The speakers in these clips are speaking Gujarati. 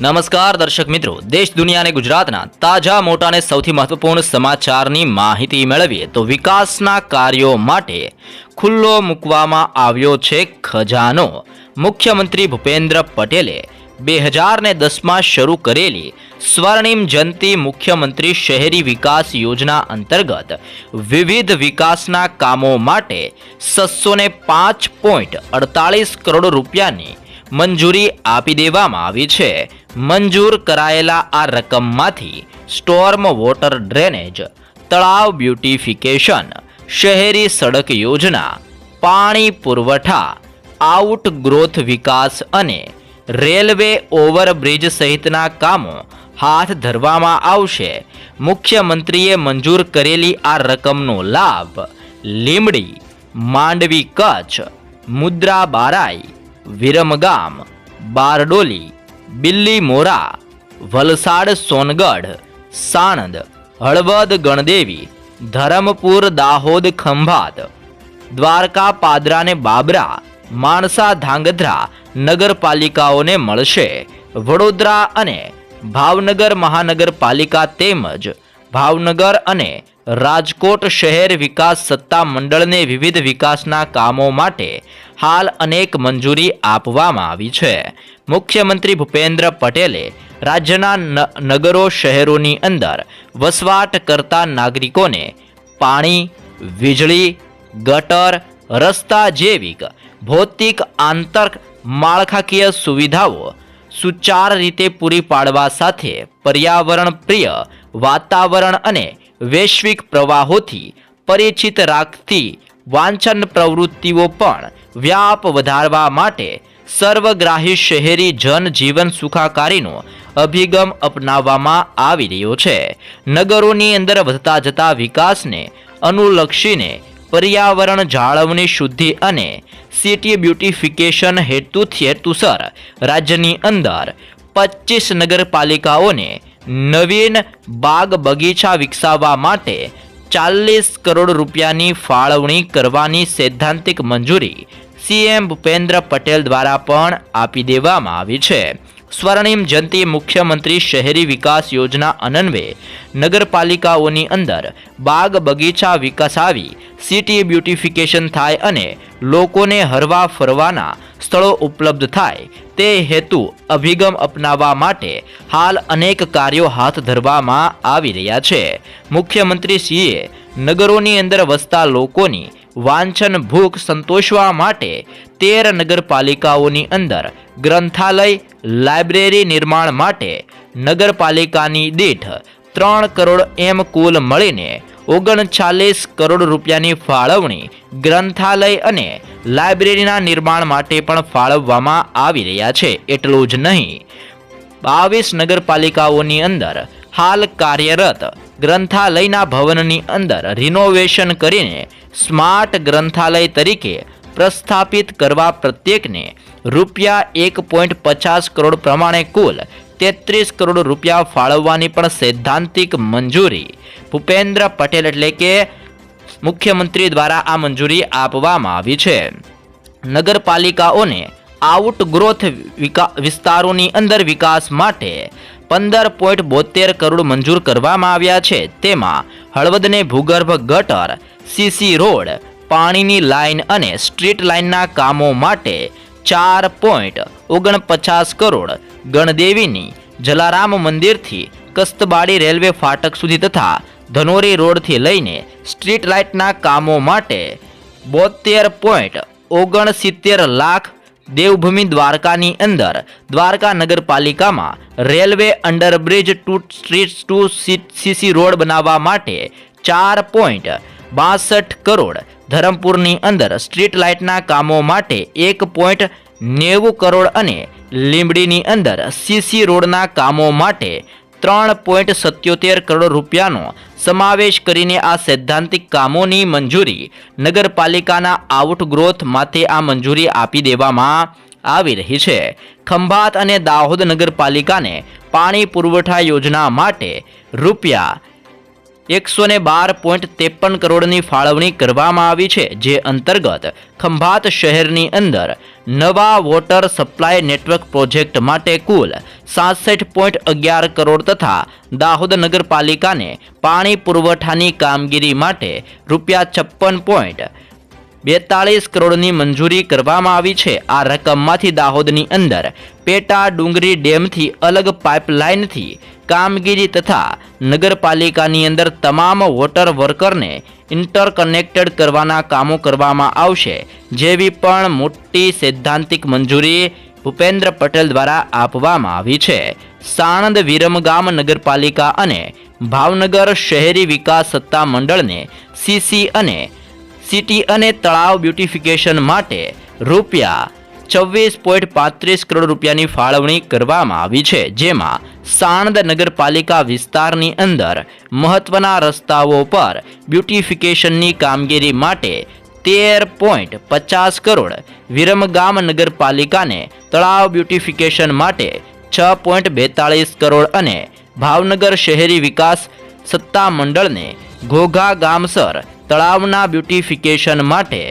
નમસ્કાર દર્શક મિત્રો, દેશ દુનિયા અને ગુજરાતના તાજા મોટા અને સૌથી મહત્વપૂર્ણ સમાચારની માહિતી મેળવીએ તો વિકાસના કાર્યો માટે ખુલ્લો મૂકવામાં આવ્યો છે ખજાનો. મુખ્યમંત્રી ભૂપેન્દ્ર પટેલે બે હજાર ને દસમાં શરૂ કરેલી સ્વર્ણિમ જયંતિ મુખ્યમંત્રી શહેરી વિકાસ યોજના અંતર્ગત વિવિધ વિકાસના કામો માટે સસો ને પાંચ પોઈન્ટ અડતાલીસ કરોડ રૂપિયાની મંજૂરી આપી દેવામાં આવી છે. મંજૂર કરાયેલા આ રકમમાંથી સ્ટોર્મ વોટર ડ્રેનેજ, તળાવ બ્યુટિફિકેશન, શહેરી સડક યોજના, પાણી પુરવઠા, આઉટ ગ્રોથ વિકાસ અને રેલવે ઓવરબ્રિજ સહિતના કામો હાથ ધરવામાં આવશે. મુખ્યમંત્રીએ મંજૂર કરેલી આ રકમનો લાભ લીમડી માંડવી કચ્છ મુદ્રા બારાઈ વિરમગામ, બારડોલી બિલ્લી મોરા, વલસાડ સોનગઢ, સાણંદ, હળવદ ગણદેવી, ધરમપુર દાહોદ ખંભાત, દ્વારકા પાદરા ને બાબરા, માણસા ધાંગધ્રા નગરપાલિકાઓને મળશે. વડોદરા અને ભાવનગર મહાનગરપાલિકા તેમજ ભાવનગર અને રાજકોટ શહેર વિકાસ સત્તા મંડળને વિવિધ વિકાસના કામો માટે હાલ અનેક મંજૂરી આપવામાં આવી છે. મુખ્યમંત્રી ભૂપેન્દ્ર પટેલે રાજ્યના નગરો શહેરોની અંદર વસવાટ કરતા નાગરિકોને પાણી, વીજળી, ગટર, રસ્તા જેવી ભૌતિક આંતર, માળખાકીય સુવિધાઓ સુચાર રીતે પૂરી પાડવા સાથે પર્યાવરણ પ્રિય વાતાવરણ અને વૈશ્વિક પ્રવાહોથી પરિચિત રાખતી વાંછન પ્રવૃત્તિઓ પણ વ્યાપ વધારવા માટે સર્વગ્રાહી શહેરી જનજીવન સુખાકારીનો અભિગમ અપનાવવામાં આવી રહ્યો છે. નગરોની અંદર વધતા જતા વિકાસને અનુલક્ષીને પર્યાવરણ જાળવણી શુદ્ધિ અને સિટી બ્યુટિફિકેશન હેતુથી હેતુસર રાજ્યની અંદર પચીસ નગરપાલિકાઓને નવીન બાગ બગીચા વિકસાવવા માટે ચાલીસ કરોડ રૂપિયાની ફાળવણી કરવાની સૈદ્ધાંતિક મંજૂરી સીએમ ભૂપેન્દ્ર પટેલ દ્વારા પણ આપી દેવામાં આવી છે. સ્વર્ણિમ જયંતિ મુખ્યમંત્રી શહેરી વિકાસ યોજના અનન્વે નગરપાલિકાઓની અંદર બાગ બગીચા વિકસાવી સિટી બ્યુટિફિકેશન થાય અને લોકોને હરવા ફરવાના સ્થળો ઉપલબ્ધ થાય તે હેતુ અભિગમ અપનાવવા માટે હાલ અનેક કાર્યો હાથ ધરવામાં આવી રહ્યા છે. મુખ્યમંત્રી શ્રીએ નગરોની અંદર વસતા લોકોની વાંછન ભૂખ સંતોષવા માટે તેર નગરપાલિકાઓની અંદર ગ્રંથાલય, લાઇબ્રેરી નિર્માણ માટે નગરપાલિકાની દીઠ ત્રણ કરોડ એમ કુલ મળીને ઓગણચાલીસ કરોડ રૂપિયાની ફાળવણી ગ્રંથાલય અને લાઇબ્રેરીના નિર્માણ માટે પણ ફાળવવામાં આવી રહ્યા છે. એટલું જ નહીં, બાવીસ નગરપાલિકાઓની અંદર હાલ કાર્યરત ગ્રંથાલયના ભવનની અંદર રિનોવેશન કરીને સ્માર્ટ ગ્રંથાલય તરીકે પ્રસ્થાપિત કરવા પ્રત્યેકને રૂપિયા એક પોઈન્ટ પચાસ કરોડ પ્રમાણે કુલ તેત્રીસ કરોડ રૂપિયા ફાળવવાની પણ સૈદ્ધાંતિક મંજૂરી. ભૂપેન્દ્ર પટેલ એટલે કે મુખ્યમંત્રી દ્વારા આ મંજૂરી આપવામાં આવી છે. નગરપાલિકાઓને આઉટગ્રોથ વિસ્તારોની અંદર વિકાસ માટે પંદર પોઈન્ટ બોતેર કરોડ મંજૂર કરવામાં આવ્યા છે. તેમાં હળવદને ભૂગર્ભ ગટર, સીસી રોડ, પાણીની લાઇન અને સ્ટ્રીટ લાઇનના કામો માટે ચાર પોઈન્ટ ઓગણપચાસ કરોડ ગણદેવીની જલારામ મંદિરથી કસ્તબાડી રેલવે ફાટક સુધી તથા ધનોરી રોડથી લઈને સ્ટ્રીટ લાઇટના કામો માટે બોતેર પોઈન્ટ ઓગણસિત્તેર લાખ દેવભૂમિ દ્વારકાની અંદર દ્વારકા નગરપાલિકામાં railway underbridge to street to CC road બનાવવા માટે ચાર પોઈન્ટ બાસઠ કરોડ ધરમપુરની અંદર સ્ટ્રીટ લાઇટના કામો માટે એક પોઈન્ટ નેવું કરોડ અને લીંબડીની અંદર સીસી રોડના કામો માટે ત્રણ પોઈન્ટ સત્યોતેર કરોડ રૂપિયાનો સમાવેશ કરીને આ સૈદ્ધાંતિક કામોની મંજૂરી નગરપાલિકાના આઉટગ્રોથ માટે આ મંજૂરી આપી દેવામાં આવી રહી છે. ખંભાત અને દાહોદ નગરપાલિકાને પાણી પુરવઠા યોજના માટે રૂપિયા એકસો ને બાર પોઈન્ટ ત્રેપન કરોડની ફાળવણી કરવામાં આવી છે, જે અંતર્ગત ખંભાત શહેરની અંદર નવા વોટર સપ્લાય નેટવર્ક પ્રોજેક્ટ માટે કુલ સાસઠ પોઈન્ટ અગિયાર કરોડ તથા દાહોદ નગરપાલિકાને પાણી પુરવઠાની કામગીરી માટે રૂપિયા છપ્પન પોઈન્ટ બેતાળીસ કરોડની મંજૂરી કરવામાં આવી છે. આ રકમમાંથી દાહોદની અંદર પેટા ડુંગરી ડેમથી અલગ પાઇપલાઇનથી કામગીરી તથા નગરપાલિકાની અંદર તમામ વોટર વર્કરને ઇન્ટરકનેક્ટેડ કરવાના કામો કરવામાં આવશે, જેવી પણ મોટી સૈદ્ધાંતિક મંજૂરી ભૂપેન્દ્ર પટેલ દ્વારા આપવામાં આવી છે. સાણંદ વિરમગામ નગરપાલિકા અને ભાવનગર શહેરી વિકાસ સત્તા મંડળને સીસી અને સિટી અને તળાવ બ્યુટિફિકેશન માટે રૂપિયા છવ્વીસ પોઈન્ટ પાંત્રીસ કરોડ રૂપિયાની ફાળવણી કરવામાં આવી છે, જેમાં સાણંદ નગરપાલિકા વિસ્તારની અંદર મહત્વના રસ્તાઓ પર બ્યુટિફિકેશનની કામગીરી માટે તેર પોઈન્ટ પચાસ કરોડ વિરમગામ નગરપાલિકાને તળાવ બ્યુટિફિકેશન માટે છ પોઈન્ટ બેતાળીસ કરોડ અને ભાવનગર શહેરી વિકાસ સત્તા મંડળને ઘોઘા ગામસર તળાવના બ્યુટિફિકેશન માટે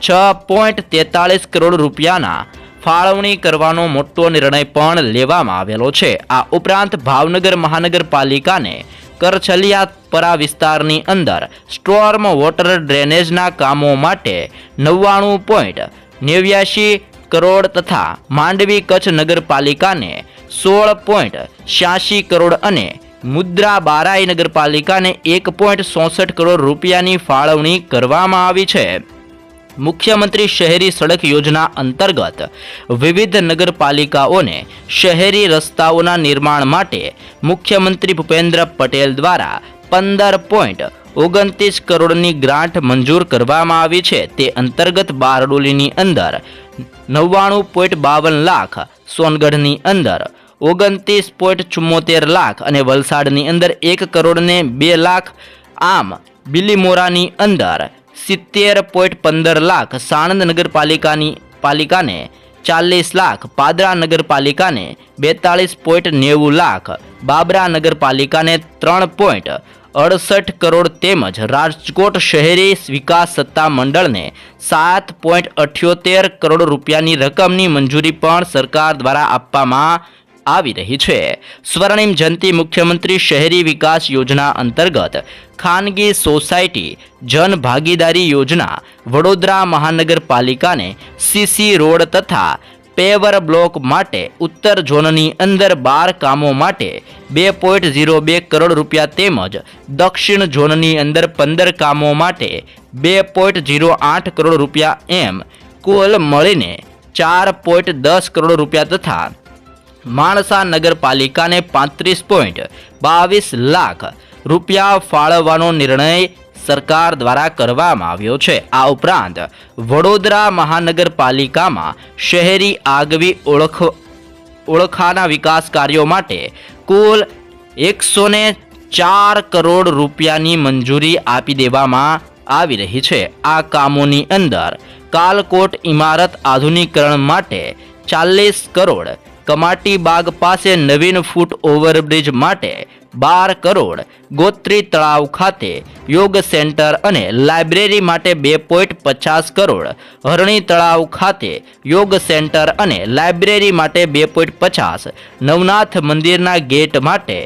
છ પોઈન્ટ તેતાળીસ કરોડ રૂપિયાના ફાળવણી કરવાનો મોટો નિર્ણય પણ લેવામાં આવેલો છે. આ ઉપરાંત ભાવનગર મહાનગરપાલિકાને કરછલિયાપરા વિસ્તારની અંદર સ્ટોર્મ વોટર ડ્રેનેજના કામો માટે નવ્વાણું પોઈન્ટ નેવ્યાશી કરોડ તથા માંડવી કચ્છ નગરપાલિકાને સોળ પોઈન્ટ છ્યાસી કરોડ અને મુદ્રા બારાઈ નગરપાલિકાને એક પોઈન્ટ ચોસઠ કરોડ રૂપિયાની ફાળવણી કરવામાં આવી છે. મુખ્યમંત્રી શહેરી સડક યોજના અંતર્ગત વિવિધ નગરપાલિકાઓને શહેરી રસ્તાઓના નિર્માણ માટે મુખ્યમંત્રી ભૂપેન્દ્ર પટેલ દ્વારા પંદર પોઈન્ટ ઓગણત્રીસ કરોડની ગ્રાન્ટ મંજૂર કરવામાં આવી છે. તે અંતર્ગત બારડોલીની અંદર નવ્વાણું પોઈન્ટ બાવન લાખ, સોનગઢની અંદર ઓગણત્રીસ પોઈન્ટ ચુમ્મોતેર લાખ અને વલસાડની અંદર એક કરોડને બે લાખ. આમ, બિલીમોરાની અંદર સિત્તેર પોઈન્ટ પંદર લાખ સાણંદ નગરપાલિકાની પાલિકાને ચાલીસ લાખ, પાદરા નગરપાલિકાને બેતાળીસ પોઈન્ટ નેવું લાખ, બાબરા નગરપાલિકાને ત્રણ પોઈન્ટ અડસઠ કરોડ તેમજ રાજકોટ શહેરી વિકાસ સત્તા મંડળને સાત પોઈન્ટ અઠ્યોતેર કરોડ રૂપિયાની રકમની મંજૂરી પણ સરકાર દ્વારા આપવામાં આવી રહી છે. સ્વર્ણિમ જયંતિ મુખ્યમંત્રી શહેરી વિકાસ યોજના અંતર્ગત ખાનગી સોસાયટી જન ભાગીદારી યોજના વડોદરા મહાનગરપાલિકાને સીસી રોડ તથા પેવર બ્લોક માટે ઉત્તર ઝોનની અંદર બાર કામો માટે બે પોઈન્ટ ઝીરો બે કરોડ રૂપિયા તેમજ દક્ષિણ ઝોનની અંદર પંદર કામો માટે બે પોઈન્ટ ઝીરો આઠ કરોડ રૂપિયા એમ કુલ મળીને ચાર પોઈન્ટ દસ કરોડ રૂપિયા તથા માણસા નગરપાલિકાને પાંત્રીસ પોઈન્ટ બાવીસ લાખ રૂપિયા ફાળવવાનો નિર્ણય સરકાર દ્વારા કરવામાં આવ્યો છે. આ ઉપરાંત વડોદરા મહાનગરપાલિકામાં શહેરી આગવી ઓળખ, ઓળખાના વિકાસ કાર્યો માટે કુલ એકસો ચાર કરોડ રૂપિયાની મંજૂરી આપી દેવામાં આવી રહી છે. આ કામોની અંદર કાલકોટ ઇમારત આધુનિકરણ માટે ચાલીસ કરોડ કમાટી બાગ પાસે નવીન ફૂટ ઓવરબ્રિજ માટે બાર કરોડ ગોત્રી તળાવ ખાતે યોગ સેન્ટર અને લાઇબ્રેરી માટે બે પોઈન્ટ પચાસ કરોડ હરણી તળાવ ખાતે યોગ સેન્ટર અને લાઇબ્રેરી માટે બે પોઈન્ટ પચાસ નવનાથ મંદિરના ગેટ માટે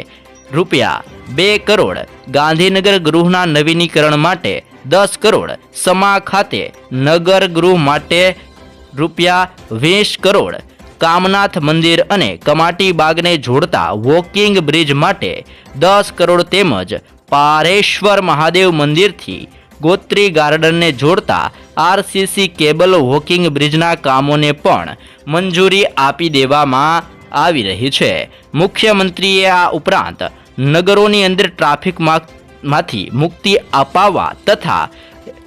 રૂપિયા બે કરોડ ગાંધીનગર ગૃહના નવીનીકરણ માટે દસ કરોડ સમા ખાતે નગર ગૃહ માટે રૂપિયા વીસ કરોડ કામનાથ મંદિર અને કમાટી બાગને જોડતા વોકિંગ બ્રિજ માટે દસ કરોડ તેમજ પારેશ્વર મહાદેવ મંદિરથી ગોત્રી ગાર્ડનને જોડતા આરસીસી કેબલ વોકિંગ બ્રિજના કામોને પણ મંજૂરી આપી દેવામાં આવી રહી છે. મુખ્યમંત્રીએ આ ઉપરાંત નગરોની અંદર ટ્રાફિકમાંથી મુક્તિ અપાવવા તથા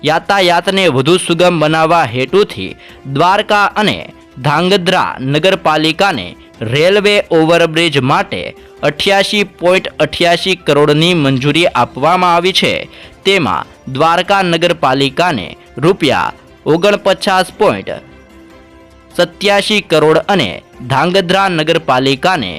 યાતાયાતને વધુ સુગમ બનાવવા હેતુથી દ્વારકા અને ધાંગધ્રા નગરપાલિકાને રેલવે ઓવરબ્રિજ માટે અઠ્યાસી પોઈન્ટ અઠ્યાસી કરોડની મંજૂરી આપવામાં આવી છે. તેમાં દ્વારકા નગરપાલિકાને રૂપિયા ઓગણપચાસ પોઈન્ટ સત્યાસી કરોડ અને ધાંગધ્રા નગરપાલિકાને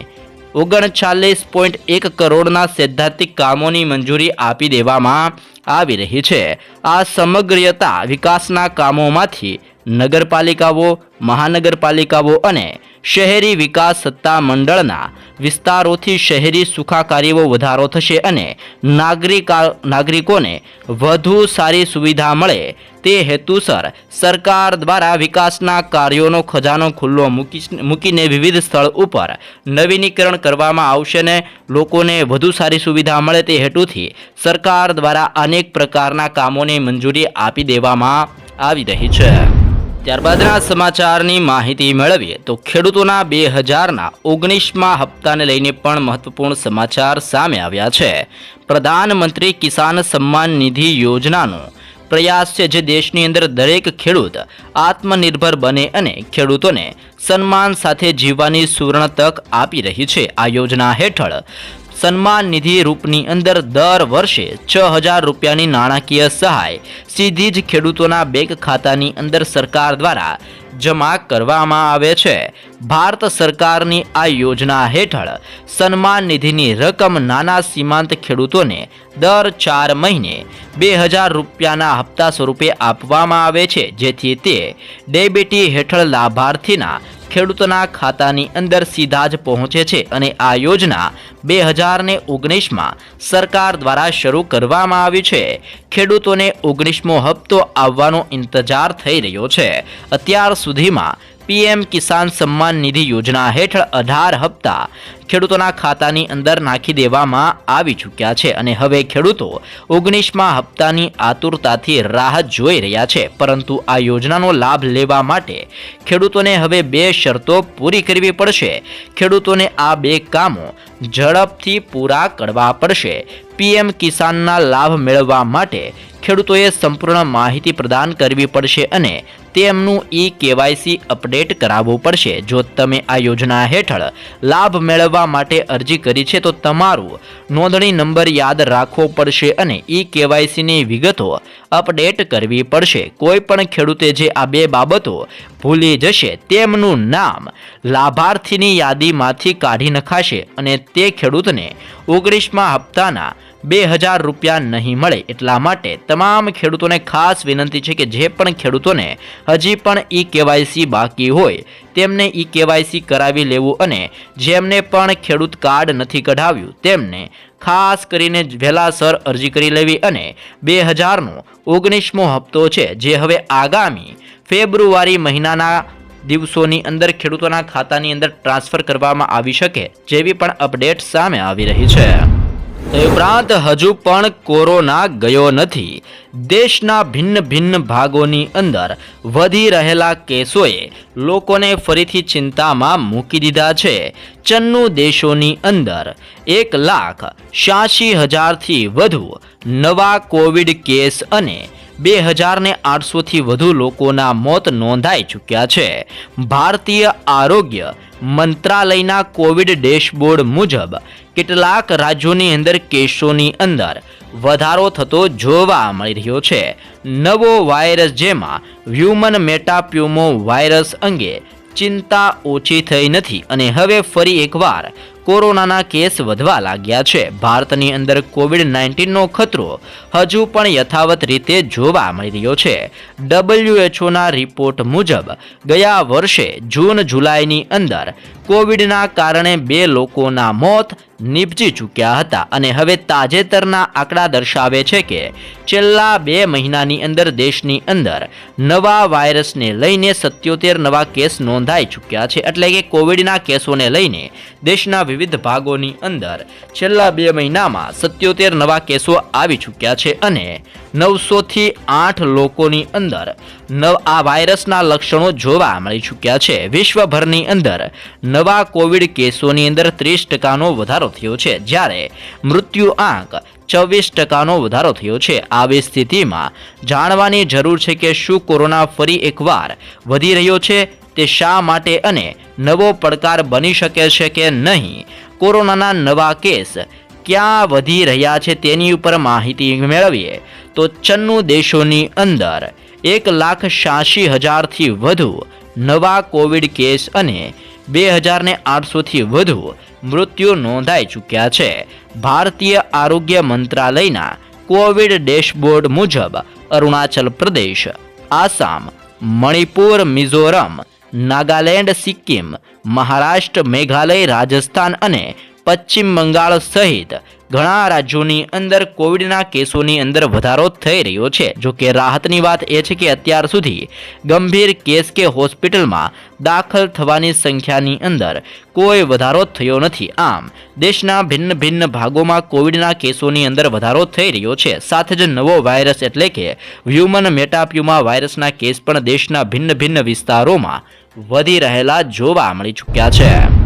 ઓગણચાલીસ પોઈન્ટ એક કરોડના સૈદ્ધાંતિક કામોની મંજૂરી આપી દેવામાં આવી રહી છે. આ સમગ્રતા વિકાસના કામોમાંથી નગરપાલિકાઓ, મહાનગરપાલિકાઓ અને શહેરી વિકાસ સત્તા મંડળના વિસ્તારોથી શહેરી સુખાકારીઓ વધારો થશે અને નાગરિકા, નાગરિકોને વધુ સારી સુવિધા મળે તે હેતુસર સરકાર દ્વારા વિકાસના કાર્યોનો ખજાનો ખુલ્લો મૂકી, મૂકીને વિવિધ સ્થળ ઉપર નવીનીકરણ કરવામાં આવશે ને લોકોને વધુ સારી સુવિધા મળે તે હેતુથી સરકાર દ્વારા અનેક પ્રકારના કામોને મંજૂરી આપી દેવામાં આવી રહી છે. ત્યારબાદના સમાચારની માહિતી મેળવીએ તો ખેડૂતોના બે હજારના ઓગણીસમાં હપ્તાને લઈને પણ મહત્વપૂર્ણ સમાચાર સામે આવ્યા છે. પ્રધાનમંત્રી કિસાન સન્માન નિધિ યોજનાનો પ્રયાસ છે જે દેશની અંદર દરેક ખેડૂત આત્મનિર્ભર બને અને ખેડૂતોને સન્માન સાથે જીવવાની સુવર્ણ તક આપી રહી છે. આ યોજના હેઠળ સન્માન નિધિ રૂપની અંદર દર વર્ષે છ હજાર રૂપિયાની નાણાકીય સહાય સીધી જ ખેડૂતોના બેંક ખાતાની અંદર સરકાર દ્વારા જમા કરવામાં આવે છે. ભારત સરકારની આ યોજના હેઠળ સન્માન નિધિની રકમ નાના સીમાંત ખેડૂતોને દર ચાર મહિને બે હજાર રૂપિયાના હપ્તા સ્વરૂપે આપવામાં આવે છે, જેથી તે ડેબિટી હેઠળ લાભાર્થીના ખેડૂતોના ખાતાની અંદર સીધા જ પહોંચે છે અને આ યોજના બે હજારને ઓગણીસમાં સરકાર દ્વારા શરૂ કરવામાં આવી છે. ખેડૂતોને ઓગણીસમો હપ્તો આવવાનો ઇંતજાર થઈ રહ્યો છે. અત્યાર સુધીમાં પીએમ કિસાન સન્માન નિધિ યોજના હેઠળ અઢાર હપ્તા ખેડૂતોના ખાતાની અંદર નાખી દેવામાં આવી ચૂક્યા છે અને હવે ખેડૂતો ઓગણીસમાં હપ્તાની આતુરતાથી રાહ જોઈ રહ્યા છે. પરંતુ આ યોજનાનો લાભ લેવા માટે ખેડૂતોને હવે બે શરતો પૂરી કરવી પડશે. ખેડૂતોને આ બે કામો ઝડપથી પૂરા કરવા પડશે. પીએમ કિસાનના લાભ મેળવવા માટે ખેડૂતોએ સંપૂર્ણ માહિતી પ્રદાન કરવી પડશે અને તેમનું ઈ કેવાયસી અપડેટ કરાવવું પડશે. જો તમે આ યોજના હેઠળ લાભ મેળવવા માટે અરજી કરી છે, તો તમારું નોંધણી નંબર યાદ રાખવો પડશે અને ઈ કેવાયસીની વિગતો અપડેટ કરવી પડશે. કોઈ પણ ખેડૂતે જે આ બે બાબતો ભૂલી જશે, તેમનું નામ લાભાર્થીની યાદીમાંથી કાઢી નખાશે અને તે ખેડૂતને ઓગણીસમાં હપ્તાના બે હજાર રૂપિયા નહીં મળે એટલા માટે તમામ ખેડૂતોને ખાસ વિનંતી છે કે જે પણ ખેડૂતોને હજી પણ ઈ કેવાયસી બાકી હોય તેમને ઈ કેવાયસી કરાવી લેવું અને જેમને પણ ખેડૂત કાર્ડ નથી કઢાવ્યું તેમને ખાસ કરીને વહેલાસર અરજી કરી લેવી અને બે હજારનો ઓગણીસમો હપ્તો છે જે હવે આગામી ફેબ્રુઆરી મહિનાના દિવસોની અંદર ખેડૂતોના ખાતાની અંદર ટ્રાન્સફર કરવામાં આવી શકે, જેવી પણ અપડેટ સામે આવી રહી છે. ઉપરાંત હજુ પણ કોરોના ગયો નથી. દેશના ભિન્ન ભિન્ન ભાગોની અંદર વધી રહેલા કેસોએ લોકોને ફરીથી ચિંતામાં મૂકી દીધા છે. ચન્નુ દેશોની અંદર એક લાખ છ્યાસી હજારથી વધુ નવા કોવિડ કેસ અને બે હજારને આઠસોથી વધુ લોકોના મોત નોંધાઈ ચૂક્યા છે. ભારતીય આરોગ્ય મંત્રાલયના કોવિડ ડેશબોર્ડ મુજબ કેટલાક રાજ્યોની અંદર કેસોની અંદર વધારો થતો જોવા મળી રહ્યો છે. નવો વાયરસ જેમાં હ્યુમન મેટાપ્યુમો વાયરસ અંગે ચિંતા ઓછી થઈ નથી અને હવે ફરી એકવાર કોરોનાના કેસ વધવા લાગ્યા છે. ભારતની અંદર કોવિડ નાઇન્ટીનનો ખતરો હજુ પણ યથાવત રીતે જોવા મળી રહ્યો છે. ડબલ્યુએચઓના રિપોર્ટ મુજબ ગયા વર્ષે જૂન જુલાઈની અંદર કોવિડના કારણે બે લોકોના મોત નીપજી ચૂક્યા હતા અને હવે તાજેતરના આંકડા દર્શાવે છે કે છેલ્લા બે મહિનાની અંદર દેશની અંદર નવા વાયરસને લઈને સત્યોતેર નવા કેસ નોંધાઈ ચૂક્યા છે. એટલે કે કોવિડના કેસોને લઈને દેશના વિવિધ ભાગોની અંદર છેલ્લા બે મહિનામાં સત્યોતેર નવા કેસો આવી ચૂક્યા છે અને નવસોથી આઠ લોકોની અંદર આ વાયરસના લક્ષણો જોવા મળી ચૂક્યા છે. વિશ્વભરની અંદર નવા કોવિડ કેસોની અંદર ત્રીસ ટકાનો વધારો થયો છે. જ્યારે મૃત્યુ આંક ચોવીસ ટકાનો વધારો થયો છે. આવી સ્થિતિમાં જાણવાની જરૂર છે કે શું કોરોના ફરી એકવાર વધી રહ્યો છે તે શા માટે અને નવો પડકાર બની શકે છે કે નહીં? કોરોનાના નવા કેસ ક્યાં વધી રહ્યા છે તેની ઉપર માહિતી મેળવીએ. તો ચન્નુ દેશોની અંદર એક લાખ છ્યાસી હજારથી વધુ નવા કોવિડ કેસ અને બે હજારને આઠસોથી વધુ મૃત્યુ નોંધાઈ ચૂક્યા છે. ભારતીય આરોગ્ય મંત્રાલયના કોવિડ ડેશબોર્ડ મુજબ અરુણાચલ પ્રદેશ, આસામ, મણિપુર, મિઝોરમ, નાગાલેન્ડ, સિક્કિમ, મહારાષ્ટ્ર, મેઘાલય, રાજસ્થાન અને પશ્ચિમ બંગાળ સહિત ઘણા રાજ્યોની અંદર કોવિડના કેસોની અંદર વધારો થઈ રહ્યો છે. જો કે રાહતની વાત એ છે કે અત્યાર સુધી ગંભીર કેસ કે હોસ્પિટલમાં દાખલ થવાની સંખ્યાની અંદર કોઈ વધારો થયો નથી. આમ, દેશના ભિન્ન ભિન્ન ભાગોમાં કોવિડના કેસોની અંદર વધારો થઈ રહ્યો છે. સાથે જ નવો વાયરસ એટલે કે હ્યુમન મેટાપ્યુમા વાયરસના કેસ પણ દેશના ભિન્ન ભિન્ન વિસ્તારોમાં વધી રહેલા જોવા મળી ચૂક્યા છે.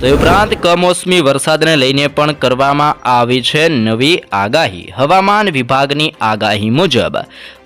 તો એ ઉપરાંત કમોસમી વરસાદને લઈને પણ કરવામાં આવી છે નવી આગાહી. હવામાન વિભાગની આગાહી મુજબ,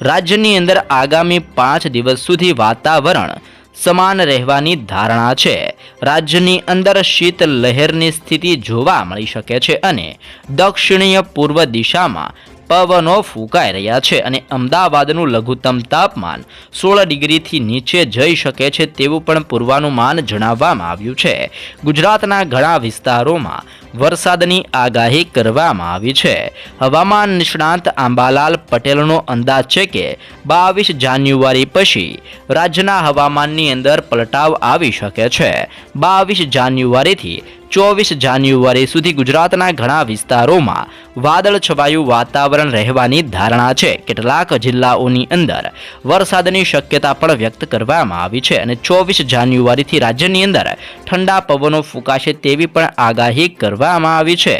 રાજ્યની અંદર આગામી પાંચ દિવસ સુધી વાતાવરણ સમાન રહેવાની ધારણા છે. રાજ્યની અંદર શીત લહેરની સ્થિતિ જોવા મળી શકે છે અને દક્ષિણીય પૂર્વ દિશામાં પવનો ફૂંકાઈ રહ્યા છે અને અમદાવાદનું લઘુત્તમ તાપમાન સોળ ડિગ્રીથી નીચે જઈ શકે છે તેવું પણ પૂર્વાનુમાન જણાવવામાં આવ્યું છે. ગુજરાતના ઘણા વિસ્તારોમાં વરસાદની આગાહી કરવામાં આવી છે. હવામાન નિષ્ણાંત આંબાલાલ પટેલનો અંદાજ છે કે બાવીસ જાન્યુઆરી પછી રાજ્યના હવામાનની અંદર પલટાવ આવી શકે છે. બાવીસ જાન્યુઆરીથી ચોવીસ જાન્યુઆરી સુધી ગુજરાતના ઘણા વિસ્તારોમાં વાદળ છવાયું વાતાવરણ રહેવાની ધારણા છે. કેટલાક જિલ્લાઓની અંદર વરસાદની શક્યતા પણ વ્યક્ત કરવામાં આવી છે અને ચોવીસ જાન્યુઆરીથી રાજ્યની અંદર ઠંડા પવનો ફૂંકાશે તેવી પણ આગાહી કરવામાં આવી છે.